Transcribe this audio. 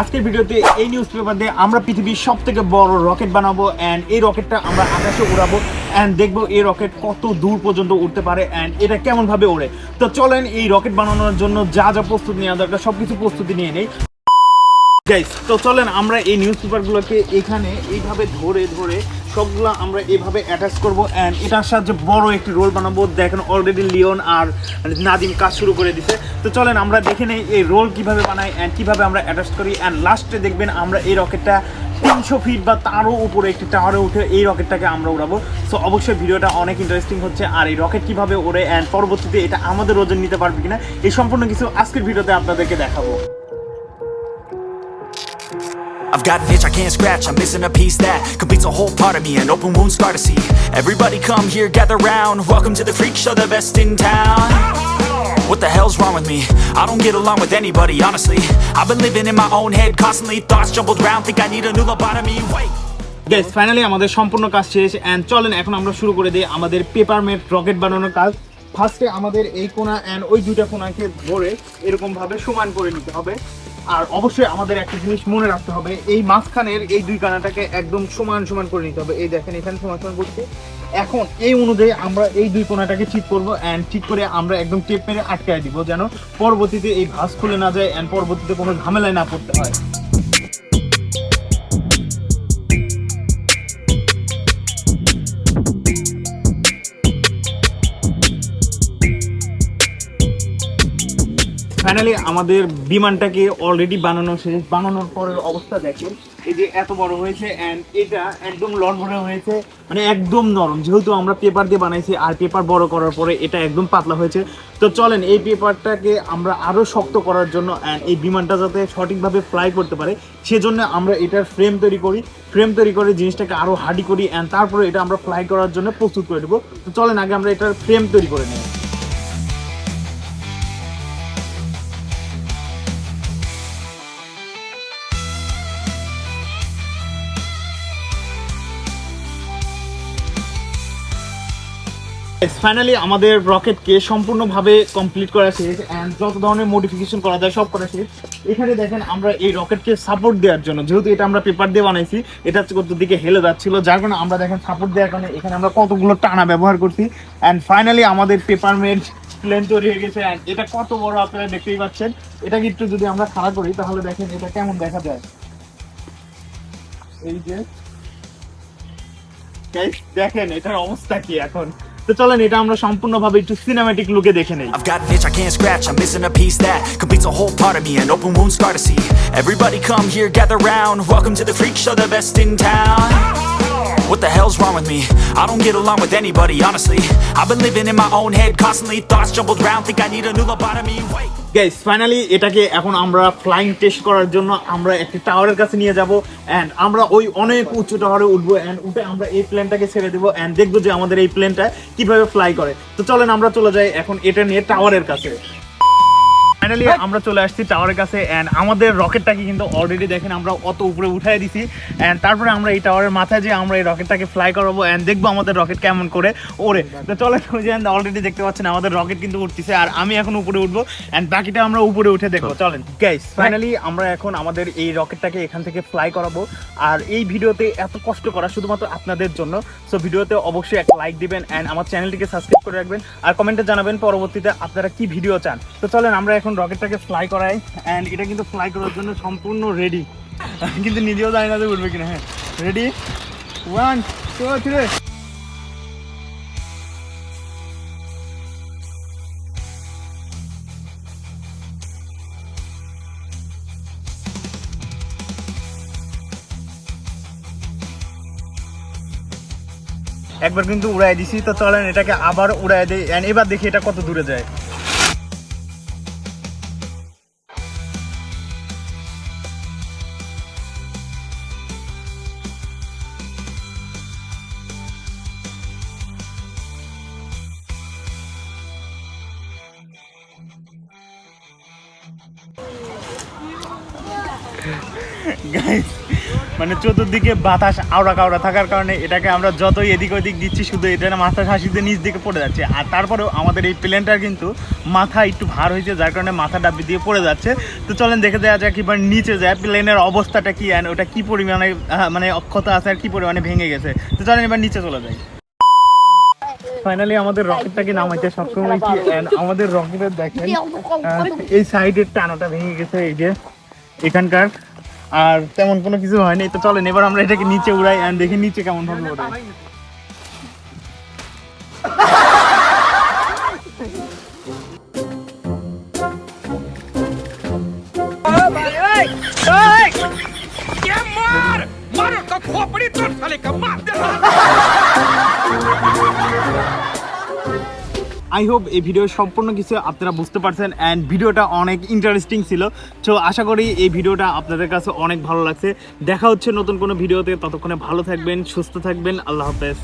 আজকের ভিডিওতে এই নিউজ পেপার দিয়ে আমরা পৃথিবীর সব থেকে বড় রকেট বানাবো অ্যান্ড এই রকেটটা আমরা আকাশে উড়াবো অ্যান্ড দেখব এই রকেট কত দূর পর্যন্ত উঠতে পারে অ্যান্ড এটা কেমনভাবে ওড়ে। তো চলেন এই রকেট বানানোর জন্য যা যা প্রস্তুতি নেওয়া দরকার সব কিছু প্রস্তুতি নিয়ে নেই। গাইস তো চলেন আমরা এই নিউজ পেপারগুলোকে এখানে এইভাবে ধরে ধরে সবগুলো আমরা এইভাবে অ্যাটাচ করব অ্যান্ড এটার সাহায্যে বড় একটি রোল বানাবো। দেখেন অলরেডি লিওন আর নাদিম কাজ শুরু করে দিছে। তো চলেন আমরা দেখে নেই এই রোল কীভাবে বানাই অ্যান্ড কীভাবে আমরা অ্যাটাচ করি। অ্যান্ড লাস্টে দেখবেন আমরা এই রকেটটা তিনশো ফিট বা তারও উপরে একটি টাওয়ারে উঠে এই রকেটটাকে আমরা উড়াবো। সো অবশ্যই ভিডিওটা অনেক ইন্টারেস্টিং হচ্ছে। আর এই রকেট কীভাবে ওড়ে অ্যান্ড পরবর্তীতে এটা আমাদের ওজন নিতে পারবে কিনা, এই সম্পূর্ণ কিছু আজকের ভিডিওতে আপনাদেরকে দেখাবো। I've got an itch I can't scratch, I'm missing a piece that completes a whole part of me, an open wound scar to see. Everybody come here, gather round. Welcome to the freak show, the best in town. What the hell's wrong with me? I don't get along with anybody, honestly. I've been living in my own head constantly, thoughts jumbled round, think I need a new lobotomy. Wait. Guys finally আমাদের সম্পূর্ণ কাজ শেষ and চলেন এখন আমরা শুরু করে দিই আমাদের পেপার মেড রকেট বানানোর কাজ ফার্স্টে আমাদের এই কোনা অ্যান্ড ওই দুইটা কোনাকে ধরে এরকম ভাবে সমান করে নিতে হবে আর অবশ্যই আমাদের একটা জিনিস মনে রাখতে হবে, এই মাঝখানের এই দুই কানাটাকে একদম সমান সমান করে নিতে হবে। এই দেখেন, এখানে সমান সমান করছি। এখন এই অনুযায়ী আমরা এই দুই কোনাটাকে ঠিক করব অ্যান্ড ঠিক করে আমরা একদম টেপ মেরে আটকায় দিব যেন পরবর্তীতে এই ভাস খুলে না যায় অ্যান্ড পরবর্তীতে কোনো ঝামেলায় না পড়তে হয়। ফাইনালি আমাদের বিমানটাকে অলরেডি বানানো শেষ। বানানোর পরের অবস্থা দেখেন, এই যে এত বড় হয়েছে অ্যান্ড এটা একদম লড়বড়ে হয়েছে মানে একদম নরম। যেহেতু আমরা পেপার দিয়ে বানাইছি, আর পেপার বড় করার পরে এটা একদম পাতলা হয়েছে। তো চলেন, এই পেপারটাকে আমরা আরও শক্ত করার জন্য অ্যান্ড এই বিমানটা যাতে সঠিকভাবে ফ্লাই করতে পারে, সেজন্য আমরা এটার ফ্রেম তৈরি করি। ফ্রেম তৈরি করে জিনিসটাকে আরও হার্ডি করি অ্যান্ড তারপরে এটা আমরা ফ্লাই করার জন্য প্রস্তুত করে দেবো তো চলেন, আগে আমরা এটার ফ্রেম তৈরি করে নেই। ফাইনালি আমাদের রকেটকে সম্পূর্ণভাবে কমপ্লিট করা শেষ অ্যান্ড যত ধরনের মডিফিকেশন করা যায়, সব করা শেষ। এখানে দেখেন, আমরা এই রকেটকে সাপোর্ট দেওয়ার জন্য, যেহেতু এটা আমরা পেপার দিয়ে বানাইছি, এটা দিকে হেলে যাচ্ছিল, যার কারণে আমরা দেখেন সাপোর্ট দেওয়ার কারণে এখানে আমরা কতগুলো টানা ব্যবহার করছি। অ্যান্ড ফাইনালি আমাদের পেপার মেড প্লেন তৈরি হয়ে গেছে অ্যান্ড এটা কত বড় আপনারা দেখতেই পাচ্ছেন। এটাকে একটু যদি আমরা খাড়া করি, তাহলে দেখেন এটা কেমন দেখা যায়। এই যে দেখেন, এটার অবস্থা কি এখন? তো চলেন এটা আমরা সম্পূর্ণভাবে একটু সিনেম্যাটিক লুকে দেখে নেই I've got an itch I can't scratch, I'm missing a piece that completes a whole part of me, an open wound scar to see. Everybody come here, gather round. Welcome to the freak show, the best in town. What the hell's wrong with me? I don't get along with anybody, honestly. I've been living in my own head constantly, thoughts jumbled round, think I need a new lobotomy. Wait. Guys finally এটাকে এখন আমরা flying test করার জন্য আমরা একটি টাওয়ারের কাছে নিয়ে যাব এন্ড আমরা ওই অনেক উঁচু টাওয়ারে উঠবো এন্ড উঠে আমরা এই প্লেনটাকে ছেড়ে দেবো এন্ড দেখব যে আমাদের এই প্লেনটা কীভাবে ফ্লাই করে তো চলেন আমরা চলে যাই এখন এটা নিয়ে টাওয়ারের কাছে ফাইনালি আমরা চলে আসছি টাওয়ারের কাছে এন্ড আমাদের রকেটটাকে কিন্তু অলরেডি দেখেন আমরা অত উপরে উঠাই দিছি। এন্ড তারপরে আমরা এই টাওয়ারের মাথায় যে আমরা এই রকেটটাকে ফ্লাই করাবো এন্ড দেখব আমাদের রকেট কেমন করে ওরে তো চলে অলরেডি দেখতে পাচ্ছেন আমাদের রকেট কিন্তু উঠতেছে আর আমি এখন উপরে উঠবো এন্ড বাকিটা আমরা উপরে উঠে দেখব। চলেন। গাইস ফাইনালি আমরা এখন আমাদের এই রকেটটাকে এখান থেকে ফ্লাই করাবো আর এই ভিডিওতে এত কষ্ট করা শুধুমাত্র আপনাদের জন্য। সো ভিডিওতে অবশ্যই একটা লাইক দিবেন এন্ড আমার চ্যানেলটিকে সাবস্ক্রাইব করে রাখবেন। আর কমেন্টে জানাবেন পরবর্তীতে আপনারা কি ভিডিও চান। তো চলেন আমরা এখন রকেটটাকে ফ্লাই করাই এন্ড এটা কিন্তু ফ্লাই করার জন্য সম্পূর্ণ রেডি কিন্তু নিজেও জানি না যে উঠবে কিনা হ্যাঁ। রেডি ওয়ান টু থ্রি একবার কিন্তু উড়াই দিছি, তো চলেন এটাকে আবার উড়াই দিই এবার দেখি এটা কত দূরে যায়। গাইস মানে চতুর্দিকে বাতাস, আওড়া কাওড়া থাকার কারণে এটাকে আমরা যতই এদিক ওদিক দিচ্ছি, শুধু এটা মাথা হাসিতে নিচ দিকে পড়ে যাচ্ছে। আর তারপরেও আমাদের এই প্লেনটার কিন্তু মাথা একটু ভার হয়েছে, যার কারণে মাথা ডাবি দিয়ে পড়ে যাচ্ছে। তো চলেন, দেখে দেওয়া যায় কিবার নিচে যায়, প্লেনের অবস্থাটা কী অ্যান্ড ওটা কী পরিমাণে মানে অক্ষত আছে আর কী পরিমাণে ভেঙে গেছে। তো চলেন এবার নিচে চলে যাই। ফাইনালি আমাদের রকেটটাকে নামাইতে সক্ষম হয়েছি আমাদের রকেটের দেখেন এই সাইডের টানাটা ভেঙে গেছে, এই যে। এখানকার আর তেমন কোনো কিছু হয়নি তো চলেন এবার আমরা এটাকে নিচে উড়াই অ্যান্ড দেখি নিচে কেমন ভাবে ওড়াই আই হোপ এই ভিডিও সম্পূর্ণ কিছু আপনারা বুঝতে পারছেন অ্যান্ড ভিডিওটা অনেক ইন্টারেস্টিং ছিল। তো আশা করি এই ভিডিওটা আপনাদের কাছে অনেক ভালো লাগছে। দেখা হচ্ছে নতুন কোনো ভিডিওতে ততক্ষণে ভালো থাকবেন, সুস্থ থাকবেন। আল্লাহ হাফেজ।